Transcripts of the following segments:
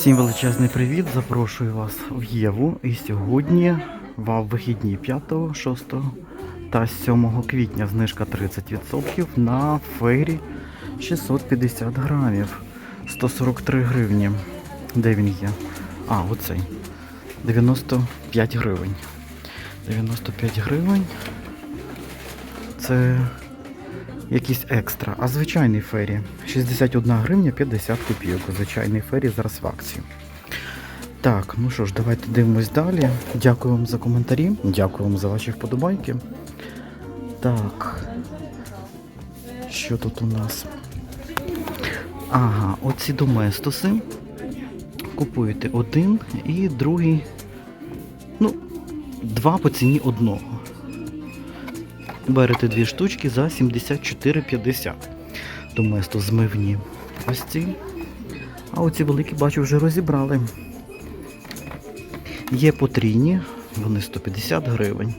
Всім величезний привіт! Запрошую вас в Єву. І сьогодні в вихідні 5, 6 та 7 квітня знижка 30% на фейрі 650 грамів. 143 гривні. Де він є? А, оцей. 95 гривень. 95 гривень. Це якийсь екстра. А звичайний фері 61 гривня 50 копійок. Звичайний фері зараз в акції. Так, ну що ж, давайте дивимось далі. Дякую вам за коментарі. Дякую вам за ваші вподобайки. Так. Що тут у нас? Ага, оці доместоси. Купуєте один і другий. Ну, два по ціні одного. Берете дві штучки за 74,50. Доместо змивні. Ось ці. А оці великі, бачу, вже розібрали. Є потрійні, вони 150 гривень.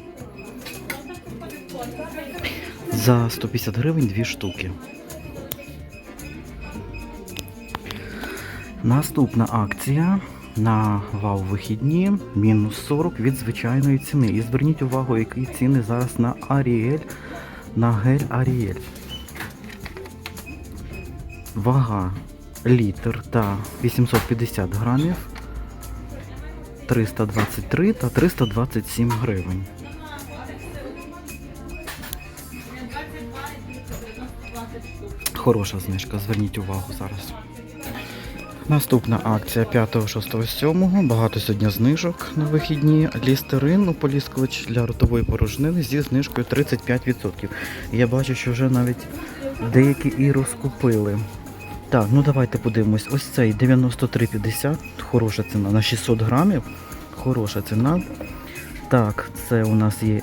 За 150 гривень дві штуки. Наступна акція на вау вихідні мінус 40 від звичайної ціни. І зверніть увагу, які ціни зараз на Аріель, на гель Аріель. Вага літр та 850 грамів 323 та 327 гривень. Хороша знижка, зверніть увагу зараз. Наступна акція 5, 6, 7. Багато сьогодні знижок на вихідні. Лістерин, ополіскувач для ротової порожнини зі знижкою 35%. Я бачу, що вже навіть деякі і розкупили. Так, ну давайте подивимось. Ось цей 93,50. Хороша ціна на 600 грамів. Хороша ціна. Так, це у нас є.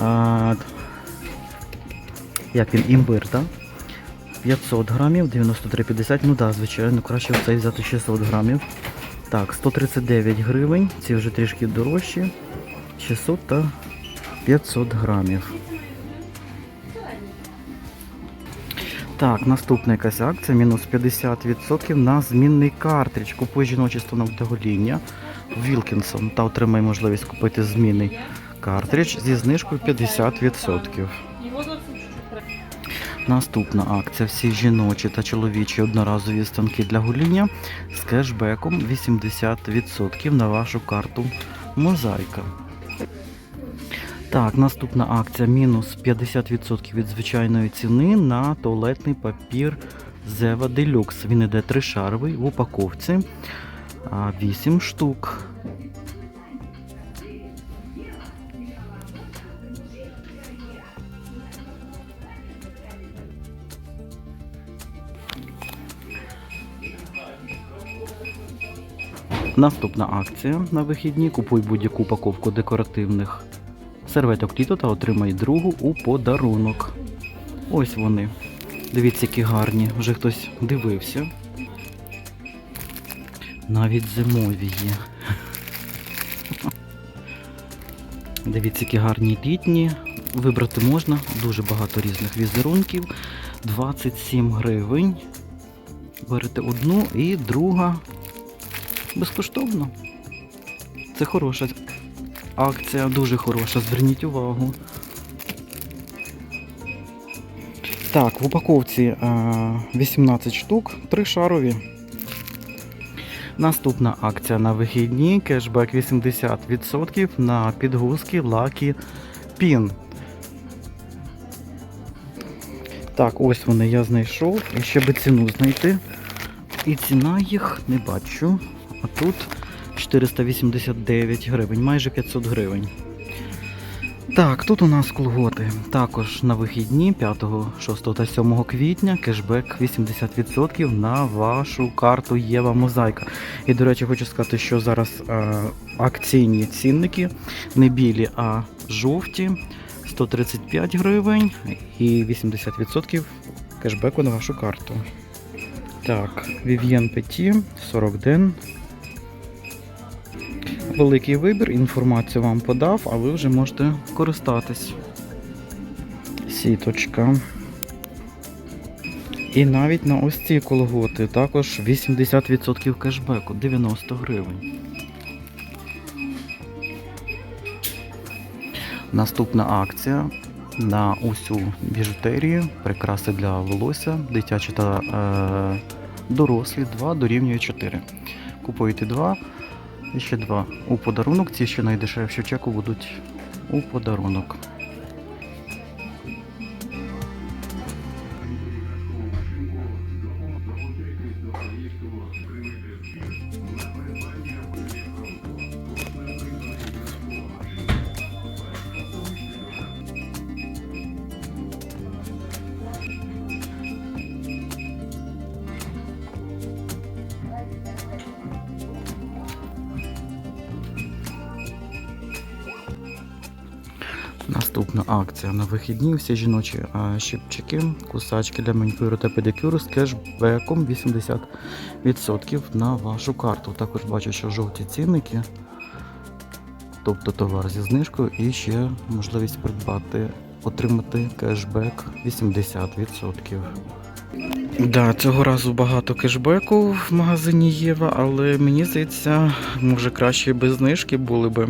А, як він імбир, так? 500 грамів, 93,50. Ну так, да, звичайно, краще цей взяти 600 грамів. Так, 139 гривень. Ці вже трішки дорожчі. 600 та 500 грамів. Так, наступна якась акція, мінус 50% на змінний картридж. Купуй жіночий станок для Вілкінсон та отримай можливість купити змінний картридж зі знижкою 50%. Наступна акція всі жіночі та чоловічі одноразові станки для гоління з кешбеком 80% на вашу карту Мозаїка. Так, наступна акція мінус 50% від звичайної ціни на туалетний папір Zeva Deluxe. Він іде тришаровий в упаковці. 8 штук. Наступна акція на вихідні. Купуй будь-яку упаковку декоративних серветок літо та отримай другу у подарунок. Ось вони. Дивіться, які гарні. Вже хтось дивився. Навіть зимові є. Дивіться, які гарні літні. Вибрати можна. Дуже багато різних візерунків. 27 гривень. Берете одну і друга безкоштовно. Це хороша акція, дуже хороша, зверніть увагу. Так, в упаковці е, 18 штук, 3 шарові. Наступна акція на вихідні, кешбек 80% на підгузки Lucky Pin. Так, ось вони я знайшов. І ще би ціну знайти. І ціна їх не бачу. А тут 489 гривень, майже 500 гривень. Так, тут у нас колготи. Також на вихідні 5, 6 та 7 квітня кешбек 80% на вашу карту Єва Мозаїка. І, до речі, хочу сказати, що зараз е, акційні цінники не білі, а жовті. 135 гривень і 80% кешбеку на вашу карту. Так, Petit, 40 ден. Великий вибір, інформацію вам подав, а ви вже можете користатись. Сіточка. І навіть на ось ці колготи також 80% кешбеку, 90 гривень. Наступна акція на усю біжутерію, прикраси для волосся, дитячі та е, дорослі 2 дорівнює 4. Купуєте 2 і ще два у подарунок. Ці ще найдешевші чеку будуть у подарунок. Наступна акція на вихідні. Всі жіночі щипчики, кусачки для манікюру та педикюру з кешбеком 80% на вашу карту. Також бачу, що жовті цінники, тобто товар зі знижкою, і ще можливість придбати, отримати кешбек 80%. Да, цього разу багато кешбеку в магазині Єва, але мені здається, може краще без знижки були би.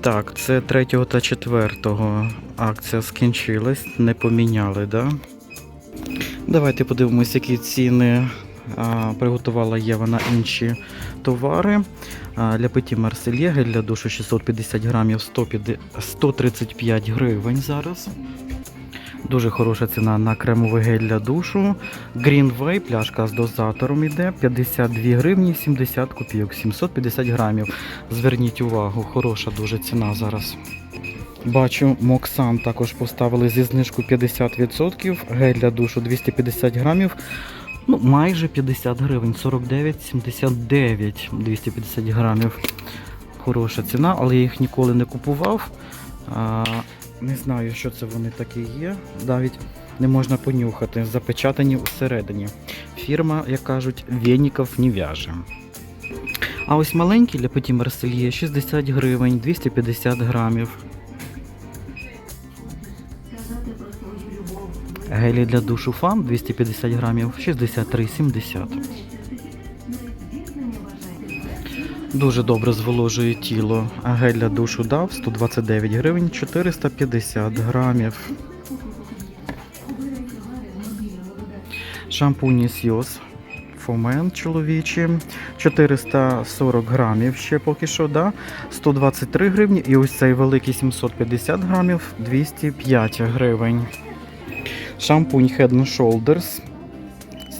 Так, це 3 та 4 акція скінчилась, не поміняли, да? Давайте подивимось, які ціни а, приготувала Єва на інші товари. А, для питі Марсельє гель для душу 650 грамів 150 135 гривень зараз. Дуже хороша ціна на кремовий гель для душу. Greenway, пляшка з дозатором іде 52 гривні 70 копійок, 750 грамів. Зверніть увагу, хороша дуже ціна зараз. Бачу, Моксан також поставили зі знижкою 50%, гель для душу 250 грамів. Ну, майже 50 гривень, 49,79 250 грамів. Хороша ціна, але я їх ніколи не купував. Не знаю, що це вони такі є. Навіть не можна понюхати, запечатані всередині. Фірма, як кажуть, веніков не в'яже. А ось маленький для Петі Марсельє 60 гривень, 250 грамів. Гелі для душу фам 250 грамів, 63,70. Дуже добре зволожує тіло. А гель для душу дав 129 гривень 450 грамів. Шампуні Сйоз Фомен чоловічі 440 грамів ще поки що, да? 123 гривні. І ось цей великий 750 грамів 205 гривень. Шампунь Head and Shoulders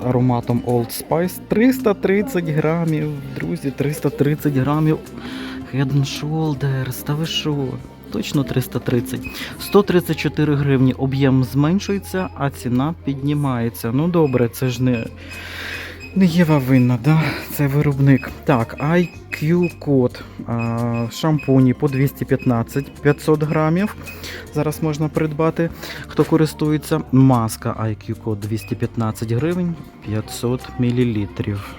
ароматом Old Spice 330 грамів. Друзі, 330 грамів Head and Shoulders. Та ви що? Точно 330. 134 гривні. Об'єм зменшується, а ціна піднімається. Ну добре, це ж не. Не Єва винна, да? це виробник. Так, IQ код шампуні по 215 500 грамів. Зараз можна придбати. Хто користується, маска IQ код 215 гривень 500 мілілітрів.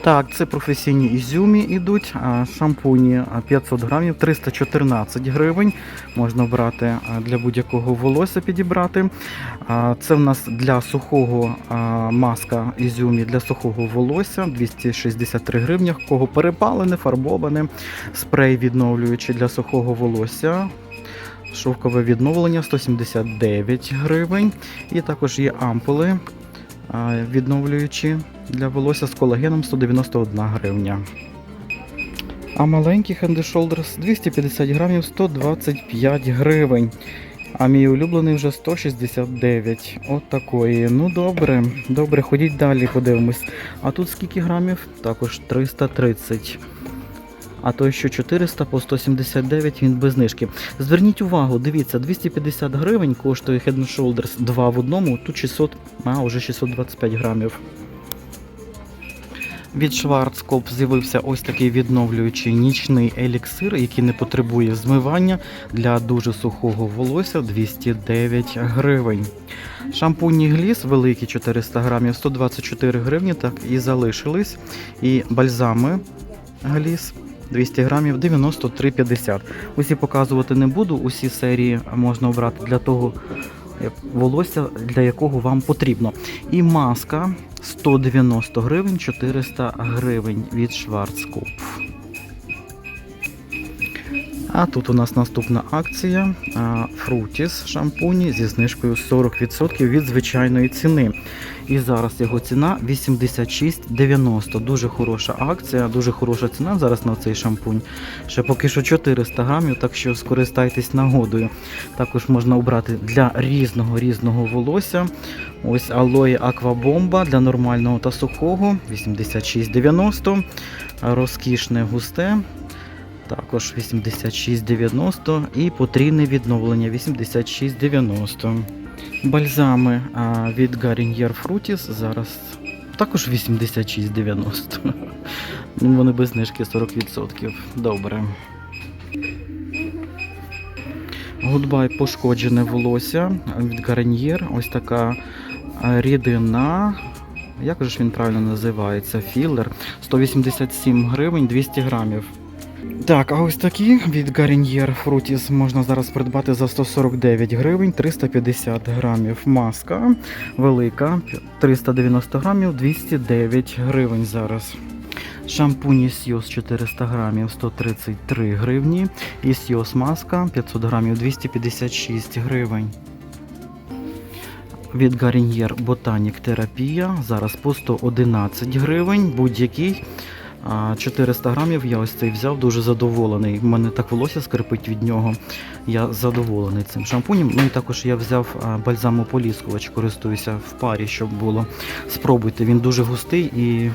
Так, це професійні ізюмі йдуть. Шампуні 500 грамів, 314 гривень. Можна брати для будь-якого волосся підібрати. Це в нас для сухого маска ізюмі для сухого волосся 263 гривні. Кого перепалене, фарбоване, спрей відновлюючий для сухого волосся. Шовкове відновлення 179 гривень. І також є ампули відновлюючі для волосся з колагеном 191 гривня. А маленький Hand and Shoulders 250 грамів 125 гривень. А мій улюблений вже 169. От такої. Ну добре, добре, ходіть далі, подивимось. А тут скільки грамів? Також 330. А той, що 400 по 179, він без знижки. Зверніть увагу, дивіться, 250 гривень коштує Head Shoulders 2 в одному, тут 600, а вже 625 грамів. Від Schwarzkopf з'явився ось такий відновлюючий нічний еліксир, який не потребує змивання для дуже сухого волосся 209 гривень. Шампуні гліс великі 400 грамів 124 гривні, так і залишились. І бальзами гліс 200 грамів 93,50. Усі показувати не буду, усі серії можна обрати для того. волосся, для якого вам потрібно. І маска 190 гривень, 400 гривень від Шварцкопф. А тут у нас наступна акція Фрутіс шампуні зі знижкою 40% від звичайної ціни. І зараз його ціна 86,90. Дуже хороша акція, дуже хороша ціна зараз на цей шампунь. Ще поки що 400 грамів, так що скористайтесь нагодою. Також можна обрати для різного різного волосся. Ось алоє аквабомба для нормального та сухого 86,90. Розкішне густе також 86,90 і потрійне відновлення 86,90. Бальзами від Garnier Frutis зараз також 86,90. Ну, Вони без знижки 40%. Добре. Гудбай пошкоджене волосся від Garnier. Ось така рідина. Як же ж він правильно називається? Філер. 187 гривень 200 грамів. Так, а ось такі від Garnier Frutis можна зараз придбати за 149 гривень 350 грамів. Маска велика 390 грамів 209 гривень зараз. Шампунь Сіос 400 грамів 133 гривні. І Сіос маска 500 грамів 256 гривень. Від Garnier Botanic Терапія зараз по 111 гривень. Будь-який. А, 400 грамів я ось цей взяв, дуже задоволений. У мене так волосся скрипить від нього. Я задоволений цим шампунем. Ну і також я взяв бальзамополіскувач, користуюся в парі, щоб було. Спробуйте, він дуже густий і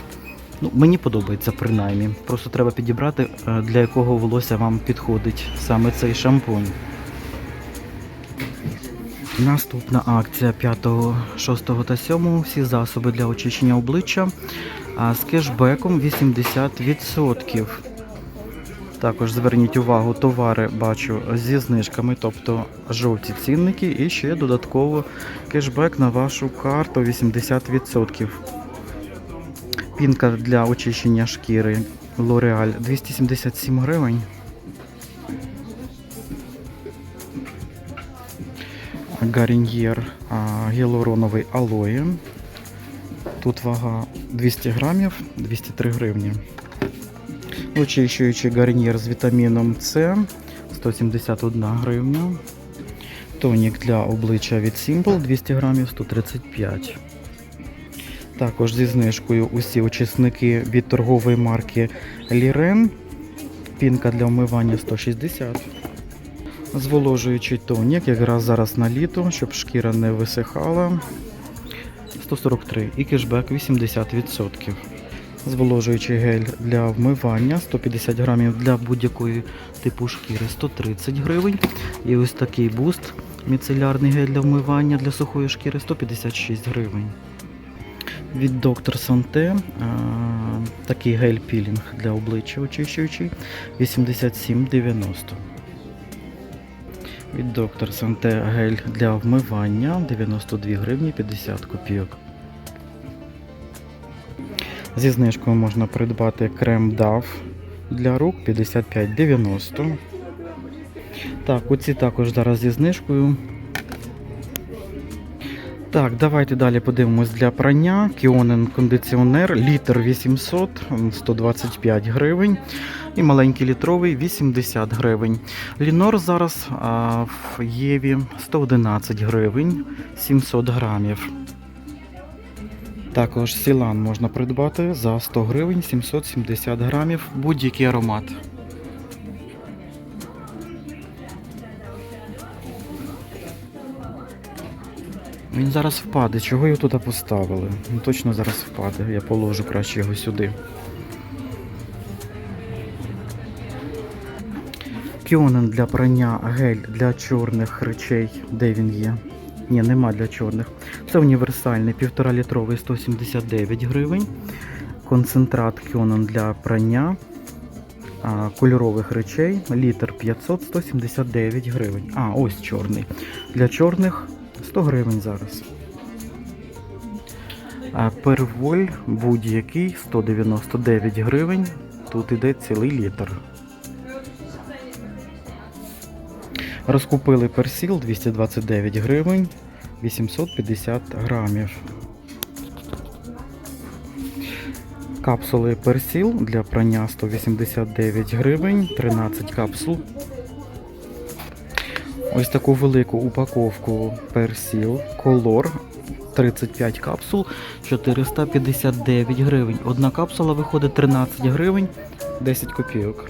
ну, мені подобається принаймні. Просто треба підібрати, е, для якого волосся вам підходить саме цей шампунь. Наступна акція 5, 6 та 7 всі засоби для очищення обличчя з кешбеком 80%. Також зверніть увагу, товари бачу зі знижками, тобто жовті цінники, і ще додатково кешбек на вашу карту 80%. Пінка для очищення шкіри L'Oreal 277 гривень. Гаріньєр гіалуроновий алоє. Тут вага 200 грамів, 203 гривні. Очищуючий гарнір з вітаміном С 171 гривня. Тонік для обличчя від Simple 200 грамів 135. Також зі знижкою усі очисники від торгової марки Liren. Пінка для вмивання 160. Зволожуючий тонік, якраз зараз на літо, щоб шкіра не висихала. 143 і кешбек 80%. Зволожуючий гель для вмивання 150 грамів для будь-якої типу шкіри 130 гривень. І ось такий буст міцелярний гель для вмивання для сухої шкіри 156 гривень. Від Доктор Санте такий гель-пілінг для обличчя очищуючий 87,90. Від доктор Санте гель для вмивання 92 гривні 50 копійок. Зі знижкою можна придбати крем DAF для рук 55,90. Так, оці також зараз зі знижкою. Так, давайте далі подивимось для прання. Кіонен кондиціонер, літр 800, 125 гривень. І маленький літровий 80 гривень. Лінор зараз а, в Єві 111 гривень 700 грамів. Також сілан можна придбати за 100 гривень 770 грамів будь-який аромат. Він зараз впаде. Чого його туди поставили? Ну, точно зараз впаде. Я положу краще його сюди. Кіонен для прання гель для чорних речей. Де він є? Ні, нема для чорних. Це універсальний 1,5 літровий 179 гривень. Концентрат Кіонен для прання а, кольорових речей. Літр 500 179 гривень. А, ось чорний. Для чорних 100 гривень зараз. А перволь будь-який 199 гривень. Тут іде цілий літр. Розкупили персіл 229 гривень. 850 грамів. Капсули персіл для прання 189 гривень, 13 капсул. Ось таку велику упаковку персіл колор 35 капсул 459 гривень. Одна капсула виходить 13 гривень 10 копійок.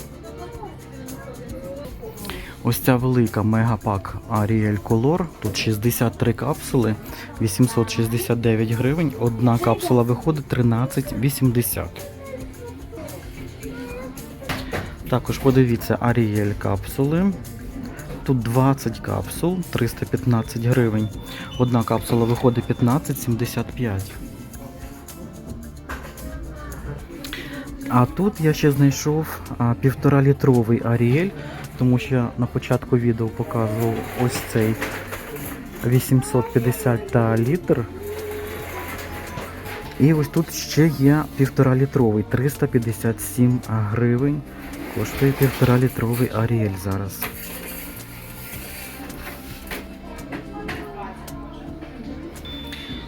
Ось ця велика мегапак Ariel Color. Тут 63 капсули, 869 гривень. Одна капсула виходить 13,80. Також подивіться Ariel капсули. Тут 20 капсул, 315 гривень. Одна капсула виходить 15,75. А тут я ще знайшов а, півтора літровий Аріель, тому що я на початку відео показував ось цей 850 та літр. І ось тут ще є півтора літровий, 357 гривень. Коштує півтора літровий Аріель зараз.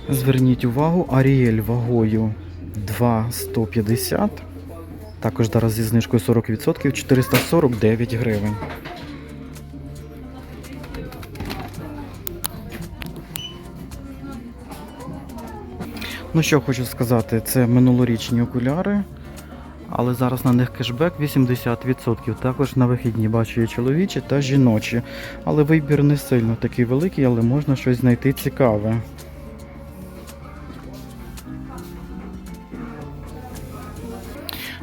Зверніть увагу, Аріель вагою 2,150. Також зараз зі знижкою 40% 449 гривень. Ну що хочу сказати, це минулорічні окуляри, але зараз на них кешбек 80%. Також на вихідні бачу є чоловічі та жіночі. Але вибір не сильно такий великий, але можна щось знайти цікаве.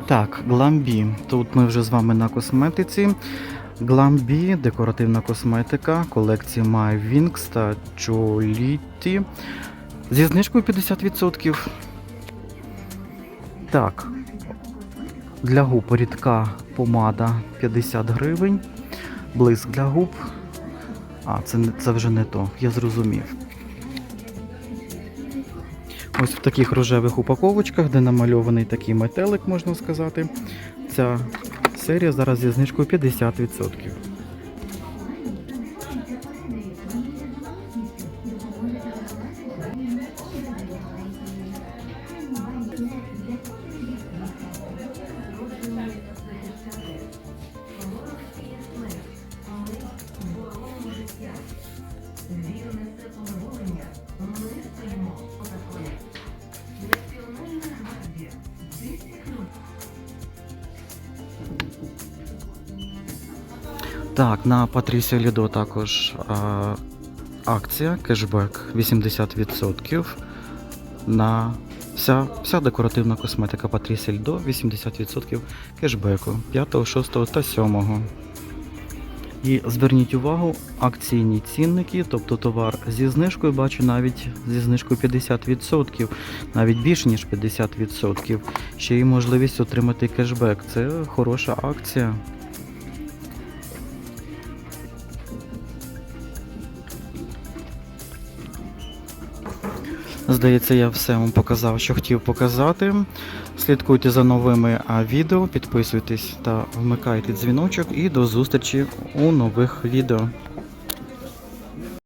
Так, Гламбі. Тут ми вже з вами на косметиці. Гламбі, декоративна косметика, колекції My Wings та Jolity. Зі знижкою 50%. Так. Для губ рідка помада 50 гривень. Блиск для губ. А, це, це вже не то, я зрозумів. Ось в таких рожевих упаковочках, де намальований такий метелик, можна сказати. Ця серія зараз зі знижкою 50%. Так, на Patricia Lido також а, акція кешбек 80% на вся, вся декоративна косметика Patricia Lido 80% кешбеку 5, 6 та 7. І зверніть увагу, акційні цінники, тобто товар зі знижкою, бачу навіть зі знижкою 50%, навіть більше ніж 50%. Ще й можливість отримати кешбек. Це хороша акція. Здається, я все вам показав, що хотів показати. Слідкуйте за новими відео, підписуйтесь та вмикайте дзвіночок і до зустрічі у нових відео.